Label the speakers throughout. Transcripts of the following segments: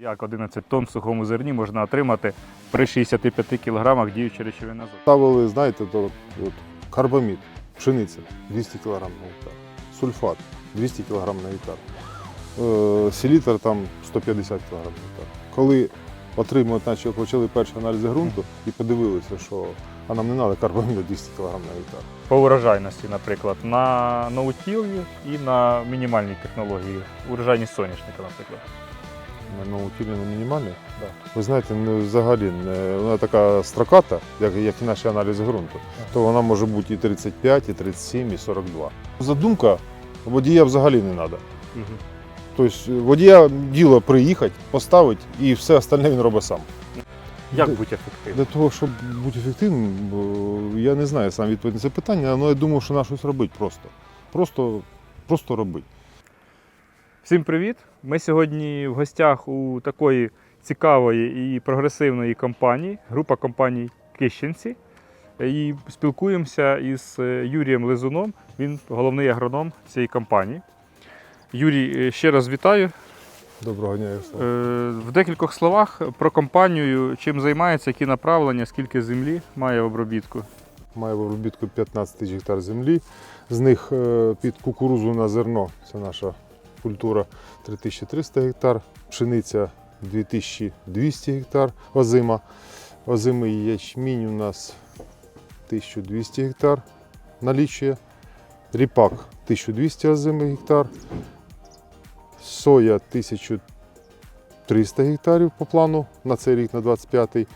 Speaker 1: Як 11 тонн в сухому зерні можна отримати при 65 кг діючої речовини азоту?
Speaker 2: Ставили, знаєте, то, от, от, карбамід, пшениця 200 кг на гектар, сульфат 200 кг на гектар, е, селітр там 150 кг на гектар. Коли отримали, наче почали перші аналізи ґрунту і подивилися, що а нам не треба карбаміду 200 кг на гектар.
Speaker 1: По урожайності, наприклад, на ноутілі і на мінімальній технології, урожайність соняшника, наприклад.
Speaker 2: На новому на мінімальний. Ви знаєте, взагалі вона така строката, як, як і наші аналізи ґрунту, то вона може бути і 35, і 37, і 42. Задумка водія взагалі не треба. Тобто водія діло приїхати, поставити і все остальне він робить сам.
Speaker 1: Як бути ефективним?
Speaker 2: Для того, щоб бути ефективним, я не знаю сам відповідь на це питання, але я думаю, що треба щось робити просто. Просто, просто робити.
Speaker 1: Всім привіт! Ми сьогодні в гостях у такої цікавої і прогресивної компанії, група компаній Кищенці. І спілкуємося із е, Юрієм Лизуном. Він головний агроном цієї компанії. Юрій, е, ще раз вітаю.
Speaker 2: Доброго дня, Ярослав.
Speaker 1: Е, В декількох словах про компанію, чим займається, які направлення, скільки землі має в обробітку.
Speaker 2: Має в обробітку 15 тисяч гектар землі. З них під кукурузу на зерно, це наша культура 3300 гектар, пшениця 2200 гектар, озима. Озимий ячмінь у нас 1200 гектар налічує. Ріпак 1200 озимий гектар. Соя 1300 гектарів по плану на цей рік, на 25-й.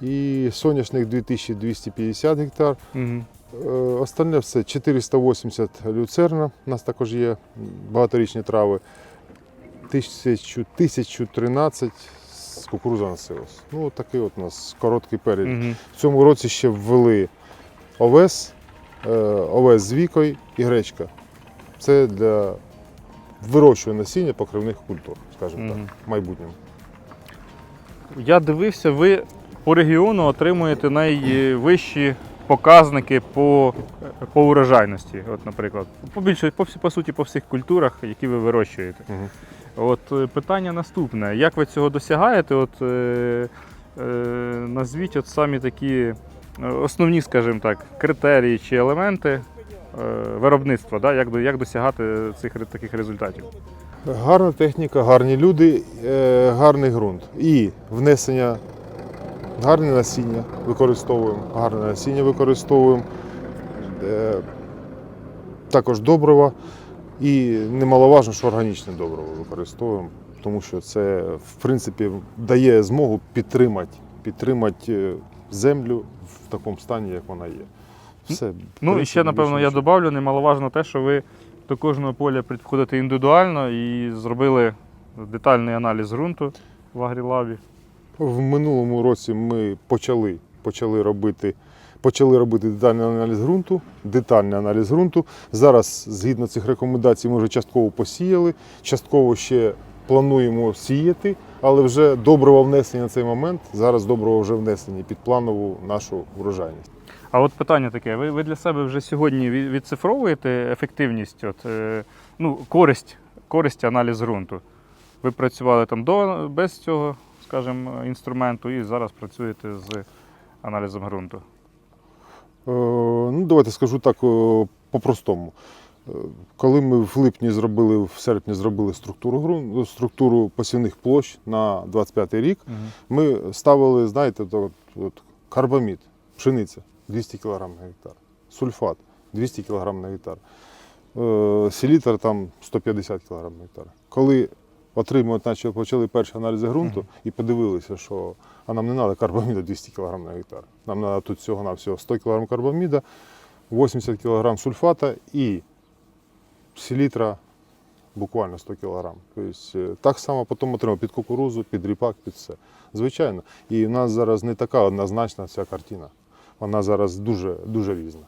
Speaker 2: І соняшник 2250 гектар.
Speaker 1: Угу.
Speaker 2: Е, Остальне все 480 люцерна. У нас також є багаторічні трави. 1013 з кукуруза на силос. Ну, такий от у нас короткий перелік.
Speaker 1: Угу.
Speaker 2: В цьому році ще ввели овес, е, овес з вікою і гречка. Це для вирощування насіння покривних культур, скажімо так, в майбутньому.
Speaker 1: Я дивився, ви по регіону отримуєте найвищі показники по, по урожайності. От, наприклад, по більше, по, всі- по суті, по всіх культурах, які ви вирощуєте.
Speaker 2: Мгм.
Speaker 1: От е, питання наступне: як ви цього досягаєте? От, е, е, назвіть от самі такі е, основні, скажімо так, критерії чи елементи е, виробництва, да? як, як досягати цих таких результатів.
Speaker 2: Гарна техніка, гарні люди, е, гарний ґрунт. І внесення, гарне насіння використовуємо, гарне насіння використовуємо, е, також добрива. І немаловажно, що органічне добриво використовуємо, тому що це, в принципі, дає змогу підтримати, підтримати е, землю в такому стані, як вона є. Все. в
Speaker 1: Ну і ще, напевно,
Speaker 2: більше
Speaker 1: я добавлю, немаловажно те, що ви до кожного поля підходите індивідуально і зробили детальний аналіз ґрунту в Агрілабі.
Speaker 2: В минулому році ми почали, почали робити. Почали робити детальний аналіз ґрунту, детальний аналіз ґрунту. Зараз, згідно цих рекомендацій, ми вже частково посіяли, частково ще плануємо сіяти, але вже доброго внесені на цей момент. Зараз доброго вже внесені під планову нашу врожайність.
Speaker 1: А от питання таке: ви, ви для себе вже сьогодні відцифровуєте ефективність, от, е, ну, користь, користь аналіз ґрунту? Ви працювали там до, без цього, скажімо, інструменту, і зараз працюєте з аналізом ґрунту.
Speaker 2: Е, Ну, давайте скажу так е, по-простому. Е, Коли ми в липні зробили, в серпні зробили структуру структуру посівних площ на 25 рік, ми ставили, знаєте, то, от, от, карбамід, пшениця 200 кг на гектар, сульфат 200 кг на гектар, е, селітр там 150 кг на гектар. Коли отримали, наче почали перші аналізи ґрунту і подивилися, що а нам не треба карбаміда 200 кг на гектар. Нам треба тут всього на всього 100 кг карбаміда, 80 кг сульфата і селітра буквально 100 кг. Тобто, е, так само потім отримав під кукурузу, під ріпак, під все. Звичайно. І в нас зараз не така однозначна ця картина. Вона зараз дуже, дуже різна.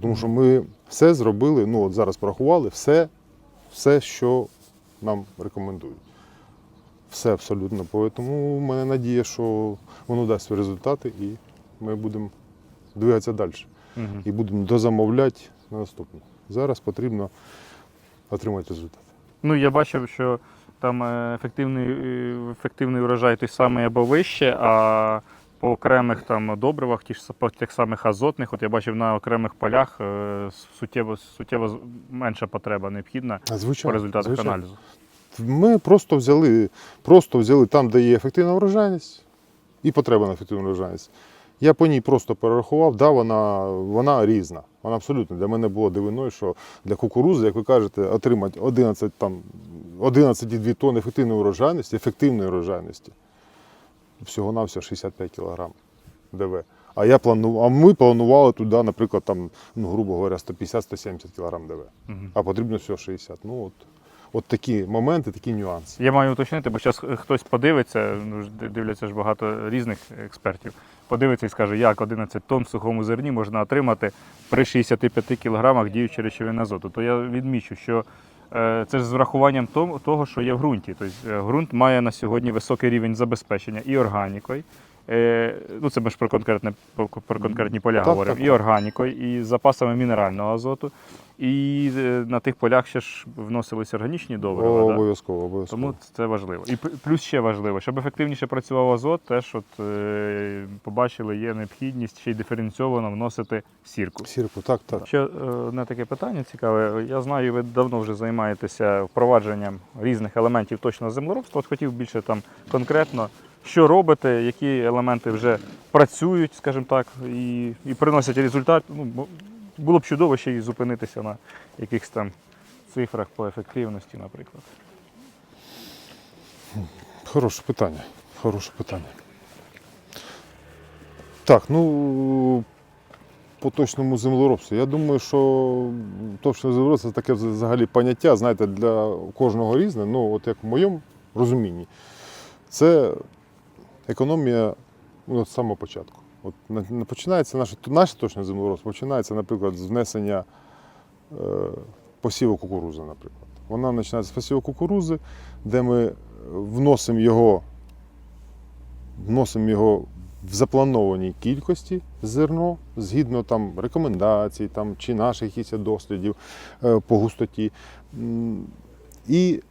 Speaker 2: Тому що ми все зробили, ну от зараз порахували, все, все, що нам рекомендують. Все абсолютно. Тому в мене надія, що воно дасть результати і ми будемо двигатися далі.
Speaker 1: Мгм.
Speaker 2: І будемо дозамовляти на наступне. Зараз потрібно отримати результат.
Speaker 1: Ну, я бачив, що там е, ефективний, е, ефективний урожай той самий або вище, а по окремих там добривах, ті ж по тих самих азотних, от я бачив на окремих полях е, суттєво, суттєво менша потреба необхідна по результатах
Speaker 2: звичайно.
Speaker 1: аналізу.
Speaker 2: Ми просто взяли, просто взяли там, де є ефективна врожайність і потреба на ефективну врожайність. Я по ній просто перерахував, да, вона, вона різна. Вона абсолютно для мене було дивиною, що для кукурузи, як ви кажете, отримати 11, там, 11,2 тонни ефективної врожайності, ефективної врожайності, всього-навсього 65 кг ДВ. А, я плану, а ми планували туди, наприклад, там, ну, грубо говоря, 150-170 кг ДВ.
Speaker 1: Мгм.
Speaker 2: А потрібно всього 60. Ну, от, от такі моменти, такі нюанси.
Speaker 1: Я маю уточнити, бо зараз хтось подивиться, ну дивляться ж багато різних експертів, подивиться і скаже, як 11 тонн в сухому зерні можна отримати при 65 кілограмах діючої речовини азоту. То я відмічу, що е, це ж з врахуванням того, що є в ґрунті. Тобто е, ґрунт має на сьогодні високий рівень забезпечення і органікою. Е, ну це ми ж про конкретне про, конкретні поля
Speaker 2: Так,
Speaker 1: говоримо,
Speaker 2: так.
Speaker 1: і органікою, і з запасами мінерального азоту. І е, на тих полях ще ж вносилися органічні добрива. да?
Speaker 2: Обов'язково, обов'язково.
Speaker 1: Тому це важливо. І плюс ще важливо, щоб ефективніше працював азот, теж от, е, побачили, є необхідність ще й диференційовано вносити сірку.
Speaker 2: Сірку, так, так.
Speaker 1: Ще е, одне таке питання цікаве. Я знаю, ви давно вже займаєтеся впровадженням різних елементів точного землеробства. От хотів більше там конкретно, що робите, які елементи вже працюють, скажімо так, і, і приносять результат. Ну, було б чудово ще й зупинитися на якихось там цифрах по ефективності, наприклад.
Speaker 2: Хороше питання. Хороше питання. Так, ну по точному землеробству. Я думаю, що точне землеробство це таке взагалі поняття, знаєте, для кожного різне. Ну, от як в моєму розумінні, це економія ну, з самого початку. От на- починається наше, наше точне землеробство, починається, наприклад, з внесення е, посіву кукурузи, наприклад. Вона починається з посіву кукурузи, де ми вносимо його, вносимо його в запланованій кількості зерно, згідно там рекомендацій там, чи наших дослідів е, по густоті. І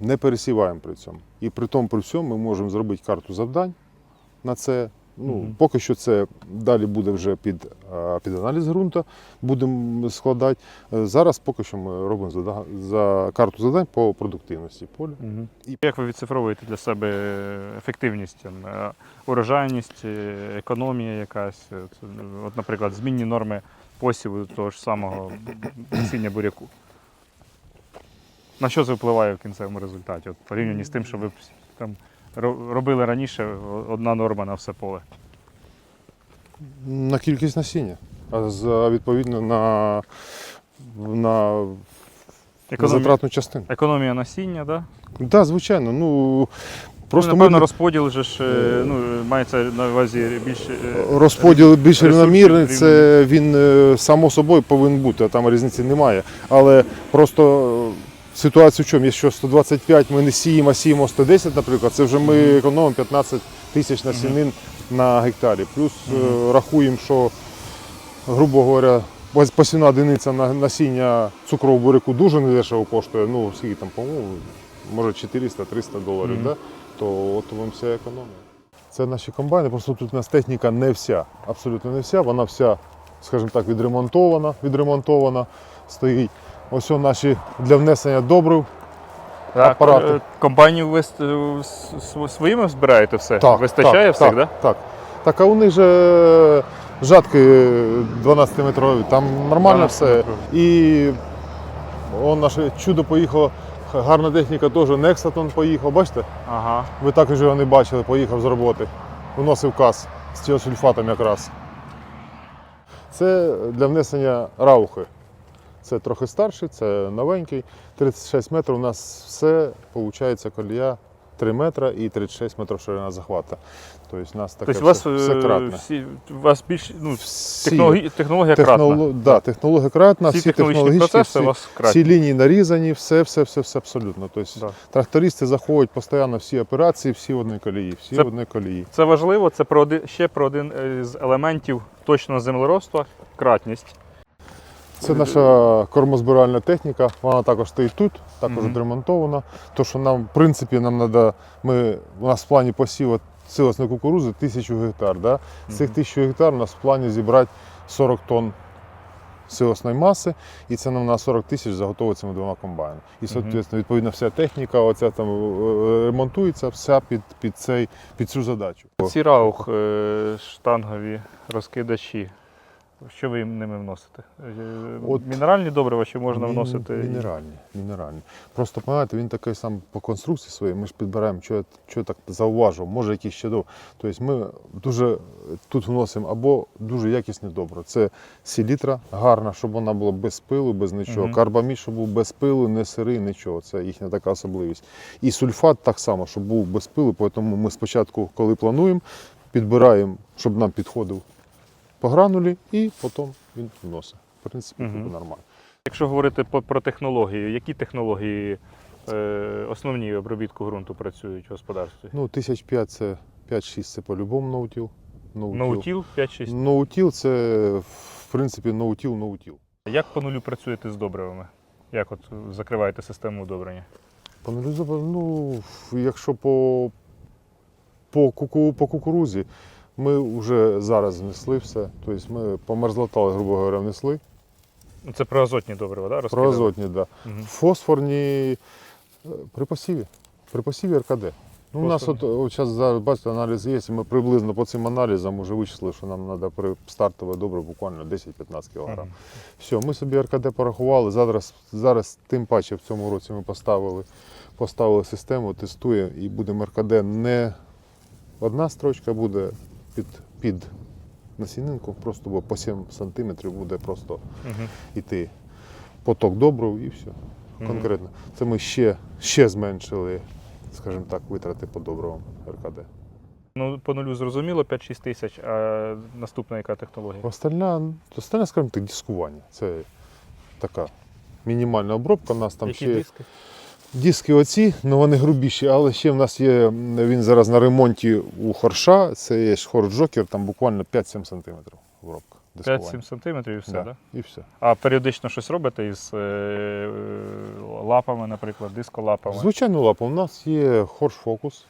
Speaker 2: не пересіваємо при цьому. І при тому, при всьому ми можемо зробити карту завдань на це. Ну,
Speaker 1: Мгм.
Speaker 2: Поки що це далі буде вже під, е, під аналіз ґрунту, будемо складати. Е, Зараз поки що ми робимо зада- за карту завдань по продуктивності поля.
Speaker 1: Угу.
Speaker 2: І-
Speaker 1: Як ви відцифровуєте для себе ефективність, е, урожайність, економія якась? От, наприклад, змінні норми посіву того ж самого насіння буряку. На що це впливає в кінцевому результаті? От, порівняно з тим, що ви там робили раніше одна норма на все поле.
Speaker 2: На кількість насіння, а відповідно на, на
Speaker 1: Економія,
Speaker 2: затратну частину.
Speaker 1: економія насіння, да?
Speaker 2: Так, да, звичайно. Ну,
Speaker 1: Просто
Speaker 2: просто
Speaker 1: напевно,
Speaker 2: ми
Speaker 1: розподіл же ж е, ну, мається на увазі більше.
Speaker 2: розподіл більш рівномірний, це він е, само собою повинен бути, а там різниці немає. Але просто ситуація в чому? Якщо 125 ми не сіємо, а сіємо 110, наприклад, це вже ми економимо 15 тисяч насінин на гектарі. Плюс е, рахуємо, що, грубо говоря, посівна одиниця на насіння цукрового буряку дуже недешево коштує. Ну, скільки там, по-моєму, може 400-300 доларів, да? то от вам вся економія. Це наші комбайни, просто тут у нас техніка не вся, абсолютно не вся, вона вся, скажімо так, відремонтована, відремонтована стоїть. Ось наші для внесення добрив.
Speaker 1: Так,
Speaker 2: апарати.
Speaker 1: е, Компанію ви е, своїми збираєте все?
Speaker 2: Так,
Speaker 1: Вистачає
Speaker 2: так,
Speaker 1: всіх,
Speaker 2: так,
Speaker 1: да?
Speaker 2: Так. Так, а у них же жатки 12-метрові, там нормально
Speaker 1: 12
Speaker 2: все. І он наше чудо поїхало, гарна техніка теж, Нексатон поїхав, бачите?
Speaker 1: Ага.
Speaker 2: Ви також його не бачили, поїхав з роботи. Вносив каз з тіосульфатом якраз. Це для внесення раухи. Це трохи старший, це новенький. 36 метрів. У нас все виходить колія 3 метри і 36 метрів ширина захвата. Тобто у нас таке
Speaker 1: Тобто у вас,
Speaker 2: все, все
Speaker 1: е,
Speaker 2: кратне.
Speaker 1: всі, у вас більш ну,
Speaker 2: Всі
Speaker 1: технологі, технологія кратна.
Speaker 2: да, технологія кратна,
Speaker 1: Всі
Speaker 2: всі,
Speaker 1: технологічні процеси
Speaker 2: всі,
Speaker 1: у вас
Speaker 2: всі лінії нарізані, все, все, все, все абсолютно. Тобто
Speaker 1: Да.
Speaker 2: трактористи заходять постійно всі операції, всі в одній колії, всі
Speaker 1: Це-
Speaker 2: в одній колії.
Speaker 1: Це важливо, це про один, ще про один е, з елементів точного землеробства кратність.
Speaker 2: Це наша кормозбиральна техніка, вона також стоїть тут, також відремонтована. То, що нам, в принципі, нам треба, ми, у нас в плані посіву силосної кукурузи тисячу гектар. Да? З цих тисячу гектар у нас в плані зібрати 40 тонн силосної маси, і це нам на 40 тисяч заготовить цими двома комбайнами. І, соответственно, відповідно, вся техніка, оця там е, ремонтується, вся під, під, цей, під цю задачу.
Speaker 1: Ці раух е, штангові розкидачі. Що ви їм ними вносите? Е,
Speaker 2: От
Speaker 1: Мінеральні добрива чи можна
Speaker 2: Мін-
Speaker 1: вносити?
Speaker 2: Мінеральні, мінеральні. Просто пам'ятаєте, він такий сам по конструкції своїй, ми ж підбираємо, що я, що я так зауважив, може якісь ще до. Тобто ми дуже тут вносимо або дуже якісне добро. Це селітра гарна, щоб вона була без пилу, без нічого.
Speaker 1: Мгм.
Speaker 2: Карбамід, щоб був без пилу, не сирий, нічого. Це їхня така особливість. І сульфат так само, щоб був без пилу. Тому ми спочатку, коли плануємо, підбираємо, щоб нам підходив по гранулі, і потім він вносить. В принципі, типу, нормально.
Speaker 1: Якщо говорити про технології, які технології е, основні обробітку ґрунту працюють в господарстві?
Speaker 2: Ну, тисяч п'ять це 5-6 це по-любому ноутіл.
Speaker 1: Ноутіл 5-6.
Speaker 2: Ноутіл це в принципі ноутіл, ноутіл.
Speaker 1: Як по нулю працюєте з добривами? Як от закриваєте систему удобрення?
Speaker 2: Паналізова, ну, якщо по, по, куку, по кукурузі, ми вже зараз внесли все. Тобто ми по мерзлотали, грубо говоря, внесли.
Speaker 1: Це про азотні добрива, да?
Speaker 2: Про азотні, да.
Speaker 1: Мгм.
Speaker 2: Фосфорні е, при посіві. При посіві РКД. Ну, у нас от, от зараз, зараз бачите, аналіз є, і ми приблизно по цим аналізам вже вичислили, що нам треба при стартове добре буквально 10-15 кг.
Speaker 1: Мгм.
Speaker 2: Все, ми собі РКД порахували. Зараз, зараз тим паче в цьому році ми поставили, поставили систему, тестуємо і будемо РКД не одна строчка буде під, під насінинку, просто бо по 7 см буде просто
Speaker 1: Мгм.
Speaker 2: йти поток добрив і все. Конкретно. Це ми ще, ще зменшили, скажімо так, витрати по добривам РКД.
Speaker 1: Ну, по нулю зрозуміло, 5-6 тисяч, а наступна яка технологія?
Speaker 2: Остальна, остальна, скажімо так, дискування. Це така мінімальна обробка. У нас там
Speaker 1: Які
Speaker 2: ще
Speaker 1: диски?
Speaker 2: Диски оці, ну вони грубіші, але ще в нас є, він зараз на ремонті у хорша, це є хорш Джокер, там буквально 5-7 см дискування.
Speaker 1: 5-7 см і все,
Speaker 2: Да,
Speaker 1: да?
Speaker 2: І все.
Speaker 1: А періодично щось робите із е, е, лапами, наприклад, дисколапами?
Speaker 2: Звичайно, лапа. У нас є хорш фокус.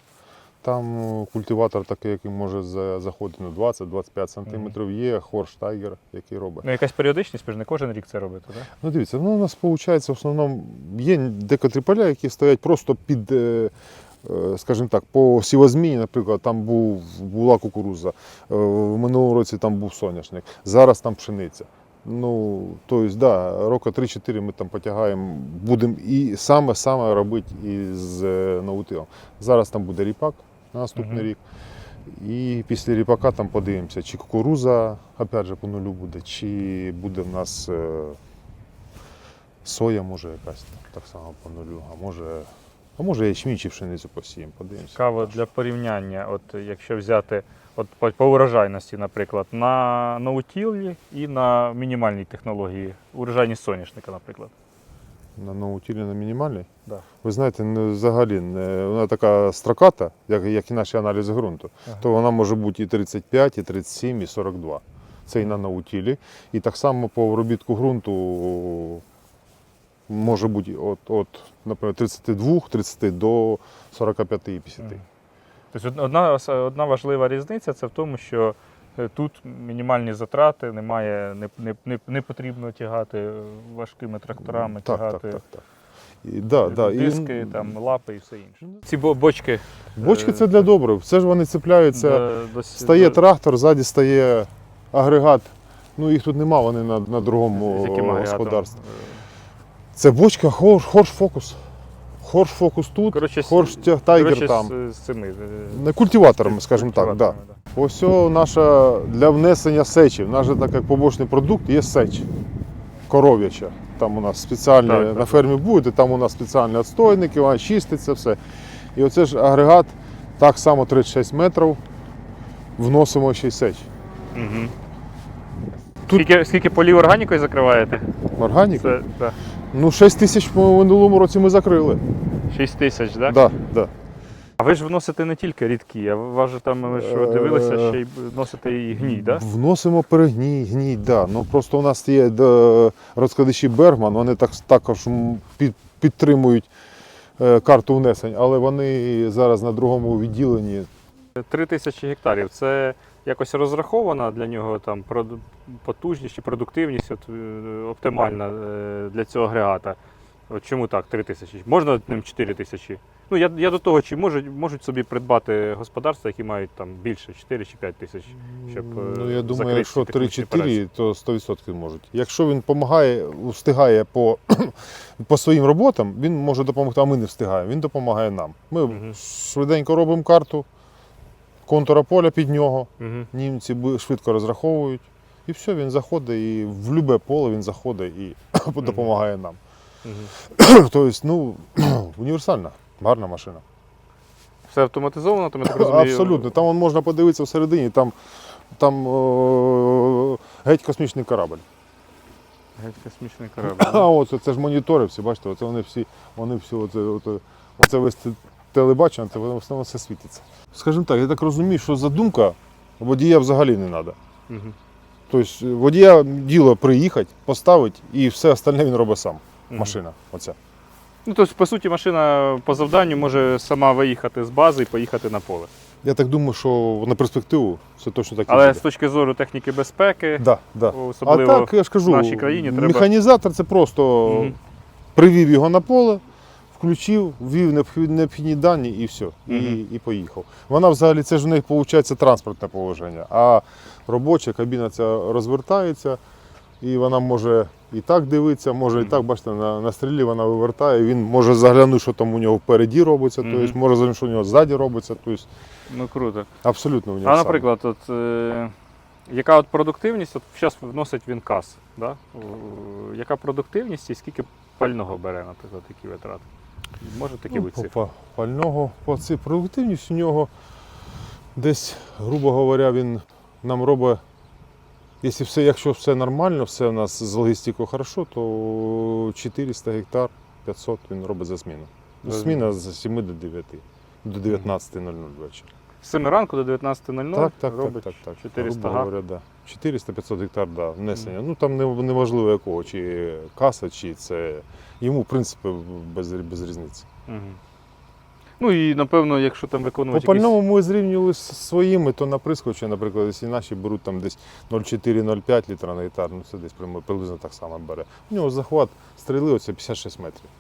Speaker 2: Там е, культиватор такий, який може за- заходити на 20-25 см. Є хорш тайгер, який робить.
Speaker 1: Ну, якась періодичність, ж не кожен рік це робите, так?
Speaker 2: Ну дивіться, ну у нас виходить в основному є декотрі поля, які стоять просто під, е, е, скажімо так, по сівозміні, наприклад, там був, була кукуруза, в минулому році там був соняшник, зараз там пшениця. Ну, тобто, да, роки 3-4 ми там потягаємо, будемо і саме-саме робити із наутилом. Зараз там буде ріпак на наступний рік. І після ріпака там подивимося, чи кукуруза, опять же, по нулю буде, чи буде в нас е, соя, може якась так само по нулю, а може, а може ячмінь чи пшеницю посіємо, подивимося.
Speaker 1: Цікаво для порівняння, от якщо взяти от по, урожайності, наприклад, на ноутілі і на мінімальній технології, урожайність соняшника, наприклад.
Speaker 2: На ноутілі на мінімальний.
Speaker 1: Да.
Speaker 2: Ви знаєте, не, взагалі не, вона така строката, як, як і наші аналізи ґрунту,
Speaker 1: Ага.
Speaker 2: то вона може бути і 35, і 37, і 42. Це і на наутілі. І так само по обробітку ґрунту може бути от, от наприклад, 32, 30 до 45 і 50.
Speaker 1: Мгм. Тобто одна, одна важлива різниця це в тому, що тут мінімальні затрати, немає, не, не, не, не потрібно тягати важкими тракторами,
Speaker 2: так,
Speaker 1: тягати
Speaker 2: так, так, так. І, да, да,
Speaker 1: диски,
Speaker 2: і,
Speaker 1: там, лапи і все інше. Ці бочки
Speaker 2: Бочки
Speaker 1: е,
Speaker 2: це для добрив. Все ж вони цепляються.
Speaker 1: до- до-
Speaker 2: Стає
Speaker 1: до-
Speaker 2: трактор, ззаді стає агрегат. Ну їх тут нема, вони на, на другому господарстві. Це бочка хорш, хорш фокус. Хорш фокус тут,
Speaker 1: Коротше,
Speaker 2: хорш тайгер
Speaker 1: Коротше,
Speaker 2: там.
Speaker 1: з, з цими. е,
Speaker 2: Не культиваторами, скажімо так. Да.
Speaker 1: да.
Speaker 2: Ось наша для внесення сечі. В нас же так як побочний продукт є сеч коров'яча. Там у нас спеціальні
Speaker 1: Так, так,
Speaker 2: на
Speaker 1: так.
Speaker 2: фермі буде, там у нас спеціальні відстойники, вона чиститься все. І оце ж агрегат так само 36 метрів. Вносимо ще й сеч.
Speaker 1: Мгм.
Speaker 2: Тут-
Speaker 1: Скільки, скільки полів органікою закриваєте?
Speaker 2: Органіку?
Speaker 1: Це да.
Speaker 2: Ну, 6 тисяч в минулому році ми закрили.
Speaker 1: 6 тисяч, так?
Speaker 2: Да, да.
Speaker 1: А ви ж вносите не тільки рідкі, а ви ж там ми що дивилися,
Speaker 2: Е,
Speaker 1: ще й вносите і гній, так?
Speaker 2: Вносимо перегній, гній, да. Ну просто у нас є е, розкладачі Бергман, вони так, також під, підтримують е, карту внесень, але вони зараз на другому відділенні.
Speaker 1: Три тисячі гектарів. Це якось розрахована для нього там потужність чи продуктивність от, е, оптимальна е, для цього агрегата. От чому так, три тисячі? Можна ним 4 тисячі? Ну, я, я до того, чи можуть, можуть собі придбати господарства, які мають там більше 4 чи 5 тисяч, щоб е,
Speaker 2: Ну, я думаю, якщо 3-4, то 100% можуть. Якщо він допомагає, встигає по, по своїм роботам, він може допомогти, а ми не встигаємо. Він допомагає нам. Ми
Speaker 1: Мгм.
Speaker 2: швиденько робимо карту, контура поля під нього.
Speaker 1: Мгм.
Speaker 2: Німці швидко розраховують. І все, він заходить, і в любе поле він заходить і допомагає нам.
Speaker 1: Мгм.
Speaker 2: тобто, ну, універсальна, гарна машина.
Speaker 1: Все автоматизовано, то ми так розумію.
Speaker 2: Абсолютно. Там можна подивитися всередині, там, там о, геть космічний корабль.
Speaker 1: Геть космічний корабль.
Speaker 2: А оце це ж монітори всі, бачите, оце вони всі, вони всі, оце, оце, оце весь телебачення, це воно все все світиться. Скажімо так, я так розумію, що задумка водія взагалі не треба.
Speaker 1: Мгм.
Speaker 2: Тобто водія діло приїхати, поставити і все остальне він робить сам.
Speaker 1: Мгм.
Speaker 2: Машина. Оця.
Speaker 1: Ну, тобто, по суті, машина по завданню може сама виїхати з бази і поїхати на поле.
Speaker 2: Я так думаю, що на перспективу це точно так і
Speaker 1: Але
Speaker 2: буде.
Speaker 1: з точки зору техніки безпеки,
Speaker 2: Да, да.
Speaker 1: особливо
Speaker 2: а так, я ж кажу,
Speaker 1: в нашій країні треба-
Speaker 2: механізатор це просто
Speaker 1: Мгм.
Speaker 2: привів його на поле, включив, ввів необхідні дані і все. І, і поїхав. Вона взагалі це ж у них виходить транспортне положення. А робоча кабіна ця розвертається, і вона може і так дивитися, може і так, бачите, на, на стрілі вона вивертає, він може заглянути, що там у нього впереді робиться,
Speaker 1: Мгм.
Speaker 2: тобто, може заглянути, що у нього ззаді робиться. Тобто,
Speaker 1: ну круто.
Speaker 2: абсолютно
Speaker 1: А, наприклад, от, е, яка от продуктивність, от зараз вносить він кас, да? Яка продуктивність і скільки пального бере, наприклад, такі витрати? Може такі
Speaker 2: Ну,
Speaker 1: бути
Speaker 2: по,
Speaker 1: цифри?
Speaker 2: по пального, по цій продуктивність у нього десь, грубо говоря, він нам робить, якщо все, якщо все нормально, все у нас з логістикою хорошо, то 400 гектар 500 він робить за зміну. Зміна з 7 до 9, до 19.00 ввечері.
Speaker 1: З 7 ранку до 19.00
Speaker 2: Так, так,
Speaker 1: робить
Speaker 2: так, так, так.
Speaker 1: 400
Speaker 2: грубо
Speaker 1: га.
Speaker 2: говоря, да. 400-500 гектар, да, внесення. Ну там не- неважливо якого, чи каса, чи це. Йому, в принципі, без, без різниці.
Speaker 1: Ну і напевно, якщо там виконувати.
Speaker 2: По пальному ми зрівнювали з своїми, то на прискочі, наприклад, якщо наші беруть там десь 0,4-0,5 літра на гектар, ну це десь приблизно так само бере. У нього захват стріли оце 56 метрів.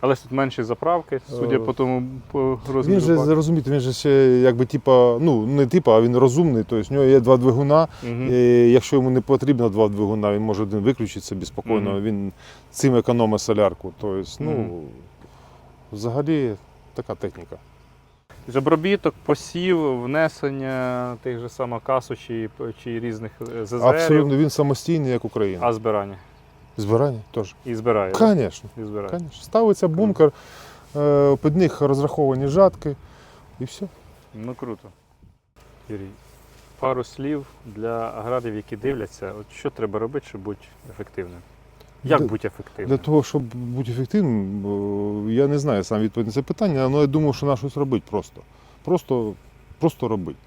Speaker 1: Але ж тут менші заправки, судя
Speaker 2: Е,
Speaker 1: по тому по розміру.
Speaker 2: Він же
Speaker 1: баку.
Speaker 2: розумієте, він же ще якби типа, ну не типа, а він розумний. Тобто в нього є два двигуна.
Speaker 1: Мгм.
Speaker 2: І якщо йому не потрібно два двигуна, він може один виключити собі спокійно.
Speaker 1: Мгм.
Speaker 2: Він цим економить солярку. Тобто, ну
Speaker 1: Мгм.
Speaker 2: взагалі така техніка.
Speaker 1: Обробіток, посів, внесення тих же самих касу чи, чи різних е, ЗЗРів,
Speaker 2: Абсолютно він самостійний, як Україна.
Speaker 1: а збирання.
Speaker 2: Збирання теж.
Speaker 1: І збирає.
Speaker 2: Звісно.
Speaker 1: І збирає.
Speaker 2: Конечно. Ставиться бункер, е, під них розраховані жатки і все.
Speaker 1: Ну круто. Юрій, пару слів для аграріїв, які дивляться, от що треба робити, щоб бути ефективним? Як
Speaker 2: Для-
Speaker 1: бути ефективним?
Speaker 2: Для того, щоб бути ефективним, е, я не знаю сам відповідь на це питання, але я думаю, що треба щось робити просто. Просто, просто робити.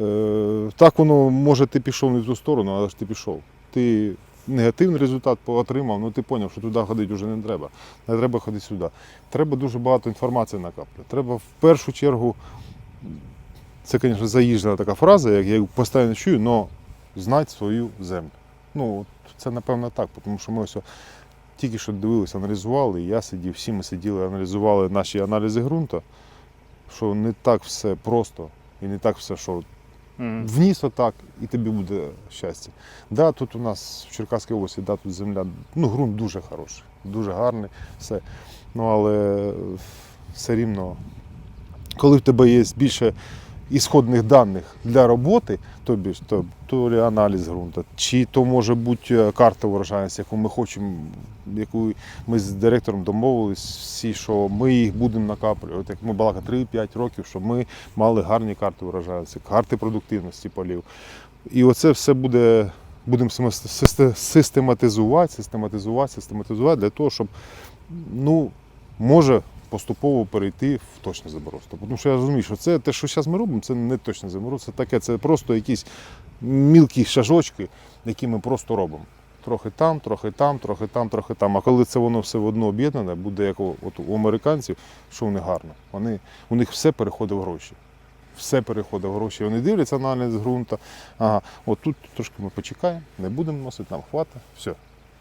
Speaker 2: Е, так воно, може, ти пішов не в ту сторону, але ж ти пішов. Ти негативний результат отримав, ну ти зрозумів, що туди ходити вже не треба. Не треба ходити сюди. Треба дуже багато інформації накапати. Треба в першу чергу, це, звісно, заїжджена така фраза, як я постійно чую, але знати свою землю. Ну, це напевно так, тому що ми ось тільки що дивилися, аналізували, і я сидів, всі ми сиділи, аналізували наші аналізи ґрунту, що не так все просто і не так все, що. Вніс отак, і тобі буде щастя. Да, тут у нас в Черкаській області, да, тут земля, ну, ґрунт дуже хороший, дуже гарний, все. Ну, але все рівно, коли в тебе є більше ісходних даних для роботи, тобі ж то, то лі аналіз ґрунту, чи то може бути е, карта врожайності, яку ми хочемо, яку ми з директором домовились всі, що ми їх будемо накаплювати. Як ми балакали 3-5 років, щоб ми мали гарні карти врожайності, карти продуктивності полів. І оце все буде. Будемо систематизувати, систематизувати, систематизувати для того, щоб, ну, може, поступово перейти в точне заборозство. Тому що я розумію, що це те, що зараз ми робимо, це не точне заборозство, це таке, це просто якісь мілкі шажочки, які ми просто робимо. Трохи там, трохи там, трохи там, трохи там. А коли це воно все в одно об'єднане, буде як у, от у американців, що вони гарно. Вони, у них все переходить в гроші. Все переходить в гроші. Вони дивляться на аналіз ґрунту. Ага, от тут трошки ми почекаємо, не будемо носити, нам хватить. Все.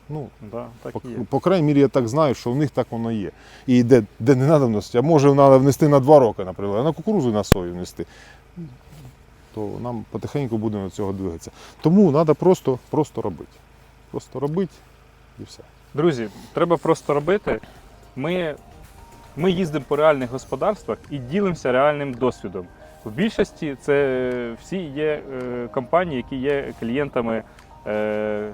Speaker 2: Ну,
Speaker 1: Да, так
Speaker 2: по,
Speaker 1: і є.
Speaker 2: по крайній мірі, я так знаю, що в них так воно є. І де, де не треба вносити, а може треба внести на два роки, наприклад, а на кукурузу і на сою внести. То нам потихеньку будемо до цього двигатися. Тому треба просто, просто робити. Просто робити і все.
Speaker 1: Друзі, треба просто робити. Ми, ми їздимо по реальних господарствах і ділимося реальним досвідом. В більшості це всі є е, компанії, які є клієнтами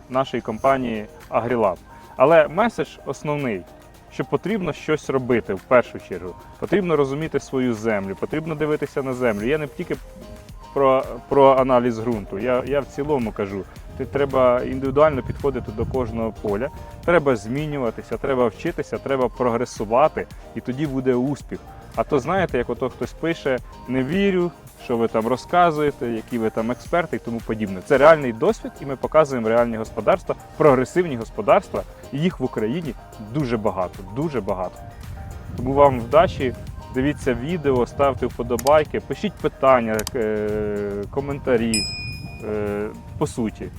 Speaker 1: нашої компанії AgriLab. Але меседж основний, що потрібно щось робити в першу чергу. Потрібно розуміти свою землю, потрібно дивитися на землю. Я не тільки про, про аналіз ґрунту, я, я в цілому кажу. Ти треба індивідуально підходити до кожного поля. Треба змінюватися, треба вчитися, треба прогресувати, і тоді буде успіх. А то знаєте, як ото хтось пише, не вірю, що ви там розказуєте, які ви там експерти і тому подібне. Це реальний досвід, і ми показуємо реальні господарства, прогресивні господарства. І їх в Україні дуже багато, дуже багато. Тому вам вдачі. Дивіться відео, ставте вподобайки, пишіть питання, е, коментарі. Е, По суті.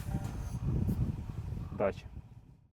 Speaker 1: Удачі.